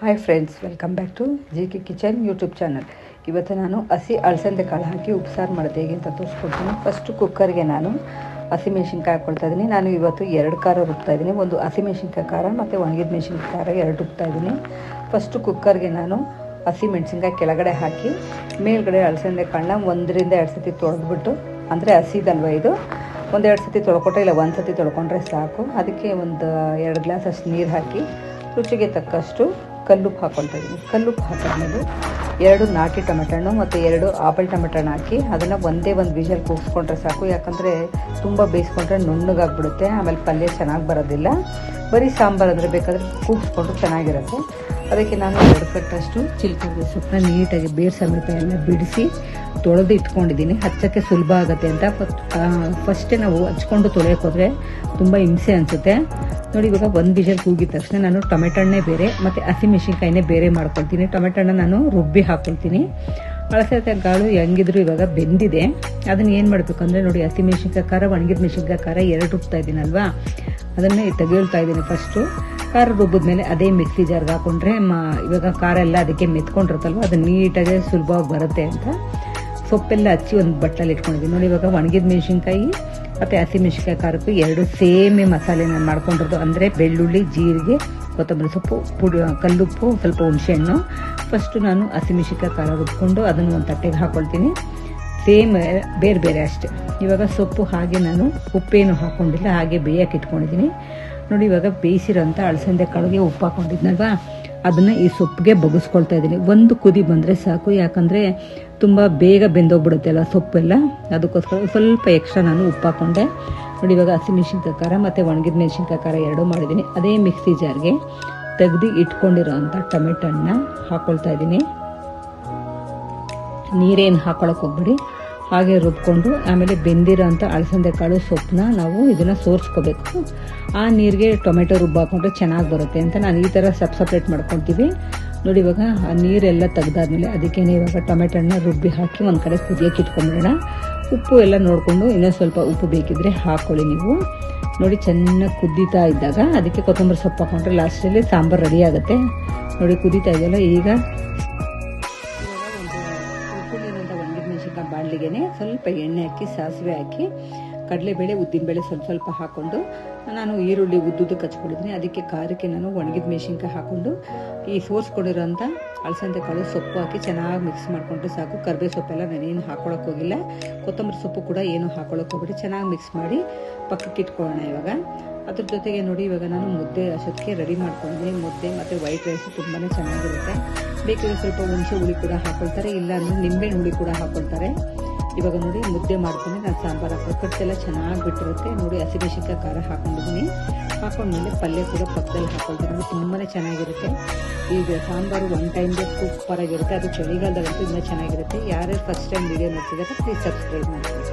Hi friends welcome back to G K kitchen YouTube channel ಇವತ್ತು ನಾನು ಹಸಿ ಅಳಸಂದೆ ಕಾಳು ಹಾಕಿ ಉಪ್ಸಾರು ಮಾಡೋದು ಹೇಗೆ ಅಂತ ತೋರಿಸ್ಕೊಡ್ತೀನಿ. ಫಸ್ಟು ಕುಕ್ಕರ್ಗೆ ನಾನು ಹಸಿಮೆಣ್ಸಿನ್ಕಾಯಿ ಹಾಕ್ಕೊಳ್ತಾ ಇದ್ದೀನಿ. ನಾನು ಇವತ್ತು ಎರಡು ಖಾರ ರುಬ್ತಾ ಇದ್ದೀನಿ. ಒಂದು ಹಸಿಮೆಣ್ಸಿನ್ಕಾಯಿ ಖಾರ ಮತ್ತು ಒಣಗಿದ ಮೆಣಸಿನ್ಕಾಯಿ ಖಾರ ಎರಡು ರುಬ್ತಾ ಇದ್ದೀನಿ. ಫಸ್ಟು ಕುಕ್ಕರ್ಗೆ ನಾನು ಹಸಿ ಮೆಣಸಿನ್ಕಾಯಿ ಕೆಳಗಡೆ ಹಾಕಿ ಮೇಲ್ಗಡೆ ಅಳಸಂದೆ ಕಾಳನ್ನ ಒಂದರಿಂದ ಎರಡು ಸತಿ ತೊಳೆದ್ಬಿಟ್ಟು, ಅಂದರೆ ಹಸಿದಲ್ವ ಇದು? ಒಂದೆರಡು ಸತಿ ತೊಳ್ಕೊಟ್ರೆ ಇಲ್ಲ, ಒಂದು ಸತಿ ತೊಳ್ಕೊಂಡ್ರೆ ಸಾಕು. ಅದಕ್ಕೆ ಒಂದು ಎರಡು ಗ್ಲಾಸ್ ಅಷ್ಟು ನೀರು ಹಾಕಿ ರುಚಿಗೆ ತಕ್ಕಷ್ಟು ಕಲ್ಲುಪ್ಪು ಹಾಕ್ಕೊಳ್ತಾ ಇದ್ದೀನಿ ಕಲ್ಲುಪ್ಪು ಹಾಕಿದ್ಮೇಲೆ ಎರಡು ನಾಟಿ ಟೊಮೆಟಣ್ಣು ಮತ್ತು ಎರಡು ಆಪಲ್ ಟೊಮೆಟಣ್ಣು ಹಾಕಿ ಅದನ್ನು ಒಂದೇ ಒಂದು ವಿಷಲ್ ಕೂಗಿಸ್ಕೊಂಡ್ರೆ ಸಾಕು. ಯಾಕಂದರೆ ತುಂಬ ಬೇಯಿಸ್ಕೊಂಡ್ರೆ ನುಣ್ಣಗಾಗ್ಬಿಡುತ್ತೆ. ಆಮೇಲೆ ಪಲ್ಯ ಚೆನ್ನಾಗಿ ಬರೋದಿಲ್ಲ. ಬರೀ ಸಾಂಬಾರು ಅಂದರೆ ಬೇಕಾದರೆ ಕೂಗಿಸ್ಕೊಂಡ್ರೆ ಚೆನ್ನಾಗಿರುತ್ತೆ. ಅದಕ್ಕೆ ನಾನು ಎರಡು ಕಟ್ಟಷ್ಟು ಚಿಲ್ಕಗೆ ಸೊಪ್ಪನ್ನ ನೀಟಾಗಿ ಬೇರ್ ಸಮೇತ ಎಲ್ಲ ಬಿಡಿಸಿ ತೊಳೆದು ಇಟ್ಕೊಂಡಿದ್ದೀನಿ. ಹಚ್ಚಕ್ಕೆ ಸುಲಭ ಆಗುತ್ತೆ ಅಂತ. ಫಸ್ಟೇ ನಾವು ಹಚ್ಕೊಂಡು ತೊಳೆಯೋಕೆ ಹೋದರೆ ತುಂಬ ಹಿಂಸೆ ಅನಿಸುತ್ತೆ. ನೋಡಿ, ಇವಾಗ ಒಂದು ಬಿಜಲ್ ಕೂಗಿದ ತಕ್ಷಣ ನಾನು ಟೊಮೆಟೊಣ್ಣೆ ಬೇರೆ, ಮತ್ತು ಹಸಿಮೆಣ್ಸಿನ್ಕಾಯಿನೇ ಬೇರೆ ಮಾಡ್ಕೊಳ್ತೀನಿ. ಟೊಮೆಟೊಣ್ಣ ನಾನು ರುಬ್ಬಿ ಹಾಕ್ಕೊಳ್ತೀನಿ ಅಳಸತೆ ಕಾಳು ಹೆಂಗಿದ್ರು ಇವಾಗ ಬೆಂದಿದೆ. ಅದನ್ನ ಏನು ಮಾಡಬೇಕಂದ್ರೆ ನೋಡಿ ಹಸಿಮೆಣ್ಸಿನ್ಕಾಯಿ ಖಾರ, ಒಣಗಿದ ಮೆಣಸಿನ್ಕಾಯಿ ಖಾರ ಎರಡು ರುಬ್ತಾ ಇದ್ದೀನಲ್ವಾ ಅದನ್ನು ತೆಗೆಯೋಳ್ತಾ ಇದ್ದೀನಿ ಫಸ್ಟು ಖಾರ ರುಬ್ಬಿದ್ಮೇಲೆ ಅದೇ ಮಿಕ್ಸಿ ಜಾರ್ಗೆ ಹಾಕೊಂಡ್ರೆ ಇವಾಗ ಖಾರ ಎಲ್ಲ ಅದಕ್ಕೆ ಮೆತ್ಕೊಂಡಿರುತ್ತಲ್ವ? ಅದು ನೀಟಾಗಿ ಸುಲಭವಾಗಿ ಬರುತ್ತೆ ಅಂತ. ಸೊಪ್ಪೆಲ್ಲ ಹಚ್ಚಿ ಒಂದು ಬಟ್ಟಲ್ಲಿ ಇಟ್ಕೊಂಡಿದ್ದೀನಿ ನೋಡಿ, ಇವಾಗ ಒಣಗಿದ ಮೆಣಸಿನ್ಕಾಯಿ ಮತ್ತು ಹಸಿಮೆಣ್ಸಿನ್ಕಾಯಿ ಖಾರಕ್ಕೂ ಎರಡು ಸೇಮೇ ಮಸಾಲೆ ನಾನು ಮಾಡ್ಕೊಂಡಿರೋದು. ಅಂದರೆ ಬೆಳ್ಳುಳ್ಳಿ, ಜೀರಿಗೆ, ಕೊತ್ತಂಬರಿ ಸೊಪ್ಪು, ಪುಡಿ, ಕಲ್ಲುಪ್ಪು, ಸ್ವಲ್ಪ ಹುಣಸೆಹಣ್ಣು. ಫಸ್ಟು ನಾನು ಹಸಿಮೆಣ್ಸಿನ್ಕಾಯಿ ಖಾರ ರುಬ್ಕೊಂಡು ಅದನ್ನು ಒಂದು ತಟ್ಟೆಗೆ ಹಾಕ್ಕೊಳ್ತೀನಿ ಸೇಮ್ ಬೇರೆ ಬೇರೆ ಅಷ್ಟೆ. ಇವಾಗ ಸೊಪ್ಪು ಹಾಗೆ ನಾನು ಉಪ್ಪೇನು ಹಾಕ್ಕೊಂಡಿಲ್ಲ ಹಾಗೆ ಬೇಯಕ್ಕೆ ಇಟ್ಕೊಂಡಿದ್ದೀನಿ. ನೋಡಿ ಇವಾಗ ಬೇಯಿಸಿರೋಂಥ ಅಳಸಂದೆ ಕಾಳಿಗೆ ಉಪ್ಪು ಹಾಕೊಂಡಿದ್ನಲ್ವಾ? ಅದನ್ನು ಈ ಸೊಪ್ಪಿಗೆ ಬಗ್ಗಿಸ್ಕೊಳ್ತಾ ಇದ್ದೀನಿ. ಒಂದು ಕುದಿ ಬಂದರೆ ಸಾಕು. ಯಾಕಂದರೆ ತುಂಬ ಬೇಗ ಬೆಂದೋಗ್ಬಿಡುತ್ತೆ ಅಲ್ಲ ಸೊಪ್ಪೆಲ್ಲ? ಅದಕ್ಕೋಸ್ಕರ ಸ್ವಲ್ಪ ಎಕ್ಸ್ಟ್ರಾ ನಾನು ಉಪ್ಪು ಹಾಕ್ಕೊಂಡೆ ನೋಡಿ, ಇವಾಗ ಹಸಿಮೆಣ್ಸಿನ್ಕಾಯಿ ಖಾರ ಮತ್ತು ಒಣಗಿದ ಮೆಣಸಿನ್ಕಾಯಿ ಖಾರ ಎರಡೂ ಮಾಡಿದ್ದೀನಿ. ಅದೇ ಮಿಕ್ಸಿ ಜಾರ್ಗೆ ತೆಗ್ದು ಇಟ್ಕೊಂಡಿರೋ ಅಂಥ ಹಣ್ಣ ಹಾಕ್ಕೊಳ್ತಾ ಇದ್ದೀನಿ. ನೀರೇನು ಹಾಕೊಳಕ್ಕೆ ಹೋಗ್ಬಿಡಿ. ಹಾಗೆ ರುಬ್ಕೊಂಡು ಆಮೇಲೆ ಬೆಂದಿರೋ ಅಂಥ ಕಾಳು ಸೊಪ್ಪನ್ನ ನಾವು ಇದನ್ನು ಸೋರಿಸ್ಕೋಬೇಕು. ಆ ನೀರಿಗೆ ಟೊಮೆಟೊ ರುಬ್ಬ ಹಾಕೊಂಡ್ರೆ ಚೆನ್ನಾಗಿ ಬರುತ್ತೆ ಅಂತ ನಾನು ಈ ಥರ ಸಪ್ ಸಪ್ರೇಟ್ ಮಾಡ್ಕೊತೀವಿ. ನೋಡಿ ಇವಾಗ ಆ ನೀರೆಲ್ಲ ತೆಗ್ದಾದ್ಮೇಲೆ ಅದಕ್ಕೇನೆ ಇವಾಗ ಟೊಮೆಟೊನ ರುಬ್ಬಿ ಹಾಕಿ ಒಂದು ಕಡೆ ಕುದಿಯೋಕೆ ಇಟ್ಕೊಂಬಿಡೋಣ. ಉಪ್ಪು ಎಲ್ಲ ನೋಡಿಕೊಂಡು ಇನ್ನೊಂದು ಸ್ವಲ್ಪ ಉಪ್ಪು ಬೇಕಿದ್ರೆ ಹಾಕ್ಕೊಳ್ಳಿ ನೀವು. ನೋಡಿ ಚೆನ್ನಾಗಿ ಕುದೀತಾ ಇದ್ದಾಗ ಅದಕ್ಕೆ ಕೊತ್ತಂಬರಿ ಸೊಪ್ಪು ಹಾಕೊಂಡ್ರೆ ಲಾಸ್ಟಲ್ಲಿ ಸಾಂಬಾರು ರೆಡಿ ಆಗುತ್ತೆ. ನೋಡಿ ಕುದೀತಾ ಇದೆಯಲ್ಲ, ಈಗ ಬಾಣಲಿಗೆನೆ ಸ್ವಲ್ಪ ಎಣ್ಣೆ ಹಾಕಿ, ಸಾಸಿವೆ ಹಾಕಿ, ಕಡಲೆಬೇಳೆ, ಉದ್ದಿನಬೇಳೆ ಸ್ವಲ್ಪ ಸ್ವಲ್ಪ ಹಾಕ್ಕೊಂಡು ನಾನು ಈರುಳ್ಳಿ ಉದ್ದುದ್ದು ಕಚ್ಕೊಂಡಿದ್ದೀನಿ. ಅದಕ್ಕೆ ಖಾರಕ್ಕೆ ನಾನು ಒಣಗಿದ ಮೆಣಸಿನ್ಕಾಯಿ ಹಾಕ್ಕೊಂಡು ಈ ಸೋಸ್ಕೊಂಡಿರೋಂಥ ಅಳಸಂದೆ ಕಾಳು ಸೊಪ್ಪು ಹಾಕಿ ಚೆನ್ನಾಗಿ ಮಿಕ್ಸ್ ಮಾಡಿಕೊಂಡ್ರೆ ಸಾಕು. ಕರ್ಬೇ ಸೊಪ್ಪೆಲ್ಲ ನಾನೇನು ಹಾಕೊಳಕ್ಕೆ ಹೋಗಿಲ್ಲ. ಕೊತ್ತಂಬರಿ ಸೊಪ್ಪು ಕೂಡ ಏನು ಹಾಕೊಳಕ್ಕೆ ಹೋಗ್ಬಿಟ್ಟು ಚೆನ್ನಾಗಿ ಮಿಕ್ಸ್ ಮಾಡಿ ಪಕ್ಕಕ್ಕೆ ಇಟ್ಕೊಳ್ಳೋಣ ಇವಾಗ. ಅದ್ರ ಜೊತೆಗೆ ನೋಡಿ, ಇವಾಗ ನಾನು ಮುದ್ದೆ ಅಷ್ಟೊತ್ತಿಗೆ ರೆಡಿ ಮಾಡ್ಕೊಂಡೆ ಮುದ್ದೆ ಮತ್ತು ವೈಟ್ ರೈಸ್ ತುಂಬಾ ಚೆನ್ನಾಗಿರುತ್ತೆ. ಬೇಕಿದ್ರೆ ಸ್ವಲ್ಪ ಹುಣಸೆ ಹುಳಿ ಕೂಡ ಹಾಕೊಳ್ತಾರೆ ಇಲ್ಲ ಅಂದರೆ ನಿಂಬೆಹಣ್ಣು ಹುಳಿ ಕೂಡ ಹಾಕೊಳ್ತಾರೆ. ಇವಾಗ ನೋಡಿ, ಮುದ್ದೆ ಮಾಡ್ಕೊಂಡು ನಾನು ಸಾಂಬಾರು ಹಾಕೊಂಡು ಕಟ್ಟೆಲ್ಲ ಚೆನ್ನಾಗಿ ಬಿಟ್ಟಿರುತ್ತೆ. ನೋಡಿ ಹಸಿಮೆಣಸಿನ್ಕಾಯಿ ಖಾರ ಹಾಕೊಂಡಿದ್ದೀನಿ. ಹಾಕೊಂಡ್ಮೇಲೆ ಪಲ್ಯ ಕೂಡ ಪಕ್ಕದಲ್ಲಿ ಹಾಕೊಳ್ತಾರೆ ನೋಡಿ ತುಂಬಾ ಚೆನ್ನಾಗಿರುತ್ತೆ. ಈಗ ಸಾಂಬಾರು ಒನ್ ಟೈಮ್ಗೆ ಸೂಪರ್ ಆಗಿರುತ್ತೆ. ಅದು ಚಳಿಗಾಲದಲ್ಲಿ ತುಂಬ ಚೆನ್ನಾಗಿರುತ್ತೆ. ಯಾರ್ಯಾರು ಫಸ್ಟ್ ಟೈಮ್ ವೀಡಿಯೋ ನೋಡ್ತಿದ್ದಾರೆ ಪ್ಲೀಸ್ ಸಬ್ಸ್ಕ್ರೈಬ್ ಮಾಡ್ಕೊಳ್ಳಿ.